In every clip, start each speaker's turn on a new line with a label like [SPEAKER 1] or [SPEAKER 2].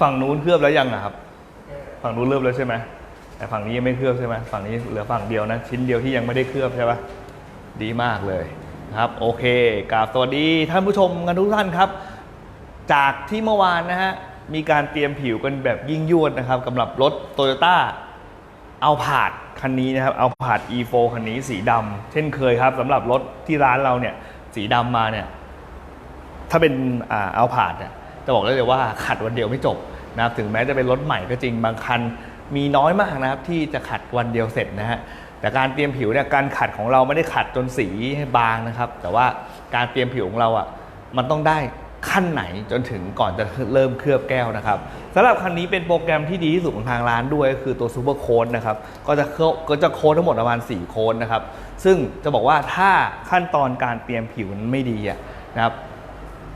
[SPEAKER 1] ฝั่งนู้นเคลือบแล้วยังอะครับ ฝั่งนู้นเริ่มแล้วใช่ไหมแต่ฝั่งนี้ยังไม่เคลือบใช่ไหมฝั่งนี้เหลือฝั่งเดียวนะ ชิ้นเดียวที่ยังไม่ได้เคลือบใช่ปะดีมากเลยครับโอเคกราบสวัสดีท่านผู้ชมกันทุกท่านครับ จากที่เมื่อวานนะฮะมีการเตรียมผิวกันแบบยิ่งยวดนะครับสำหรับรถโตโยต้าเอาผาดคันนี้นะครับเอาผาด e4 คันนี้สีดำเช่นเคยครับสำหรับรถที่ร้านเราเนี่ยสีดำมาเนี่ย ถ้าเป็นอ่าเอาผาดเนี่ยจะบอกได้เลยว่าขัดวันเดียวไม่จบนะครับถึงแม้จะเป็นรถใหม่ก็จริงบางคันมีน้อยมากนะครับที่จะขัดวันเดียวเสร็จนะฮะแต่การเตรียมผิวเนี่ยการขัดของเราไม่ได้ขัดจนสีให้บางนะครับ แต่ว่าการเตรียมผิวของเราอะมันต้องได้ขั้นไหนจนถึงก่อนจะเริ่มเคลือบแก้วนะครับสำหรับคันนี้เป็นโปรแกรมที่ดีที่สุดของทางร้านด้วย ก็คือตัวซูเปอร์โค้ดนะครับก็จะก็จะโค้ดทั้งหมดประมาณ 4 โค้ดนะครับ ซึ่งจะบอกว่าถ้าขั้นตอนการเตรียมผิวมันไม่ดีอะนะครับ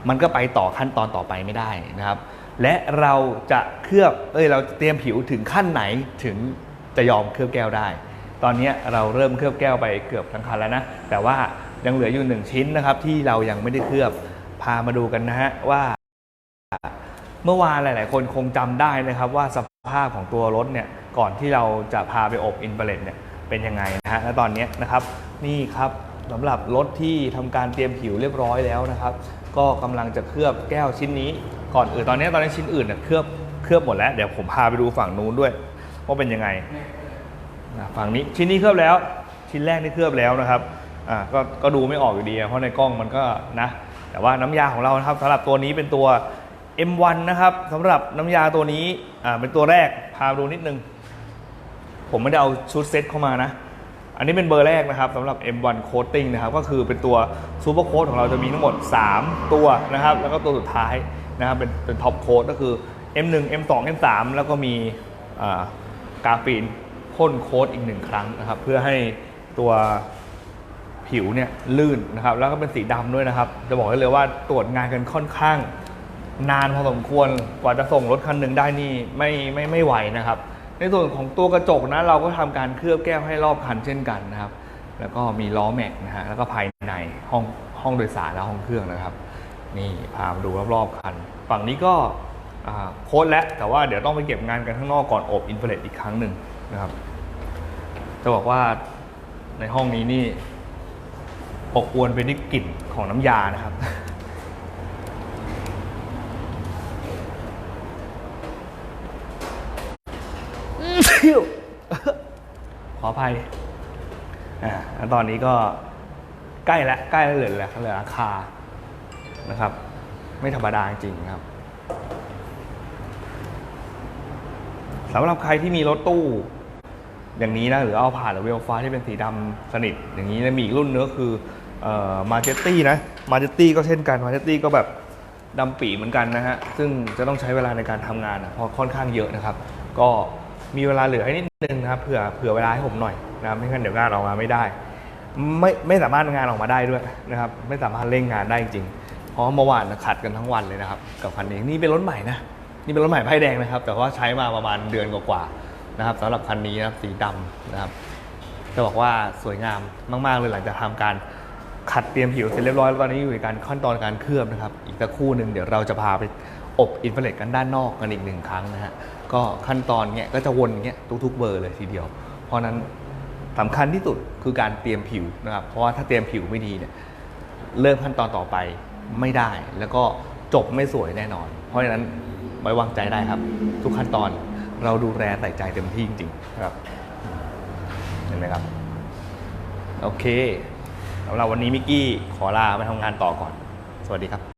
[SPEAKER 1] มันก็ไปต่อขั้นตอนต่อไปไม่ได้นะครับ และเราจะเคลือบเอ้ยเราเตรียมผิวถึงขั้นไหนถึงจะยอมเคลือบแก้วได้ ตอนนี้เราเริ่มเคลือบแก้วไปเกือบทั้งคันแล้วนะแต่ว่ายังเหลืออยู่หนึ่งชิ้นนะครับที่เรายังไม่ได้เคลือบพามาดูกันนะฮะว่า เมื่อวานหลาย ๆ คนคงจำได้นะครับ ว่าสภาพของตัวรถเนี่ยก่อนที่เราจะพาไปอบอินเ r เ t เนี่ยเป็นยังไงนะฮะและตอนนี้นะครับนี่ครับ สำหรับรถที่ทำการเตรียมผิวเรียบร้อยแล้วนะครับ ก็กำลังจะเคลือบแก้วชิ้นนี้ ก่อนอื่นตอนนี้ตอนนี้ชิ้นอื่นเนี่ยเคลือบเคลือบหมดแล้วเดี๋ยวผมพาไปดูฝั่งนู้นด้วยว่าเป็นยังไงฝั่งนี้ชิ้นนี้เคลือบแล้ว ชิ้นแรกนี่เคลือบแล้วนะครับอ่าก็ก็ดูไม่ออกอยู่ดีเพราะในกล้องมันก็นะแต่ว่าน้ำยาของเรานะครับสำหรับตัวนี้เป็นตัว M1 นะครับสำหรับน้ำยาตัวนี้อ่าเป็นตัวแรกพาดูนิดนึง ผมไม่ได้เอาชุดเซ็ตเข้ามานะ อันนี้เป็นเบอร์แรกนะครับสำหรับ M1 Coating นะครับก็คือเป็นตัวซูเปอร์โค้ดของเราจะมีทั้งหมด 3 ตัวนะครับแล้วก็ตัวสุดท้ายนะครับเป็นเป็นท็อปโค้ดก็คือ M1 M2 M3 แล้วก็มีอ่ากราฟีนพ่นโค้ดอีกหนึ่งครั้งนะครับเพื่อให้ตัวผิวเนี่ยลื่นนะครับแล้วก็เป็นสีดำด้วยนะครับ จะบอกได้เลยว่าตรวจงานกันค่อนข้างนานพอสมควรกว่าจะส่งรถคันหนึ่งได้นี่ไม่ไม่ไม่ไหวนะครับ ในส่วนของตัวกระจกนะเราก็ทำการเคลือบแก้วให้รอบคันเช่นกันนะครับ แล้วก็มีล้อแม็กนะฮะแล้วก็ภายในห้องห้องโดยสารและห้องเครื่องนะครับ นี่พามาดูรอบๆคัน ฝั่งนี้ก็โค้ดแล้วแต่ว่าเดี๋ยวต้องไปเก็บงานกันข้างนอกก่อนอบอินเฟลตอีกครั้งหนึ่งนะครับ จะบอกว่าในห้องนี้นี่อบอวนไปด้วยกลิ่นของน้ำยานะครับ ขออภัยอ่าตอนนี้ก็ใกล้แล้วใกล้แล้วเหลือแล้วเหลืออาคานะครับ ไม่ธรรมดาจริงครับสำหรับใครที่มีรถตู้ อย่างนี้นะหรือเอาผ่านหรือเวลฟ้าที่เป็นสีดำสนิท อย่างนี้แล้วมีอีกรุ่นเนื้อคือมาเจตตี้นะมาเจตตี้ก็เช่นกันมาเจตตี้ก็แบบดำปีเหมือนกันนะฮะ ซึ่งจะต้องใช้เวลาในการทำงานอะพราะค่อนข้างเยอะนะครับ ก็ มีเวลาเหลือให้นิดนึงนะครับเผื่อเผื่อเวลาให้ผมหน่อยนะครับไม่งั้นเดี๋ยวงานออกมาไม่ได้ ไม่ไม่สามารถงานออกมาได้ด้วยนะครับ ไม่สามารถเร่งงานได้จริงเพราะเมื่อวานขัดกันทั้งวันเลยนะครับ กับคันนี้นี่เป็นรถใหม่นะนี่เป็นรถใหม่ไพ่แดงนะครับ แต่ว่าใช้มาประมาณเดือนกว่าๆนะครับสำหรับคันนี้นะครับสีดำนะครับจะบอกว่าสวยงามมาก ๆ เลยหลังจากทำการขัดเตรียมผิวเสร็จเรียบร้อยแล้วตอนนี้อยู่ในการขั้นตอนการเคลือบนะครับ อีกสักครู่หนึ่งเดี๋ยวเราจะพาไป อบอินฟราเรดกันด้านนอกกันอีกหนึ่งครั้งนะฮะก็ขั้นตอนเนี้ยก็จะวนอย่างเงี้ยทุกๆเบอร์เลยทีเดียว เพราะฉะนั้นสำคัญที่สุดคือการเตรียมผิวนะครับเพราะว่าถ้าเตรียมผิวไม่ดีเนี่ยเริ่มขั้นตอนต่อไปไม่ได้ แล้วก็จบไม่สวยแน่นอน เพราะฉะนั้นไว้วางใจได้ครับ ทุกขั้นตอนเราดูแลใส่ใจเต็มที่จริงๆครับเห็นไหมครับ โอเคสำหรับวันนี้มิกกี้ขอลาไปทำงานต่อก่อน สวัสดีครับ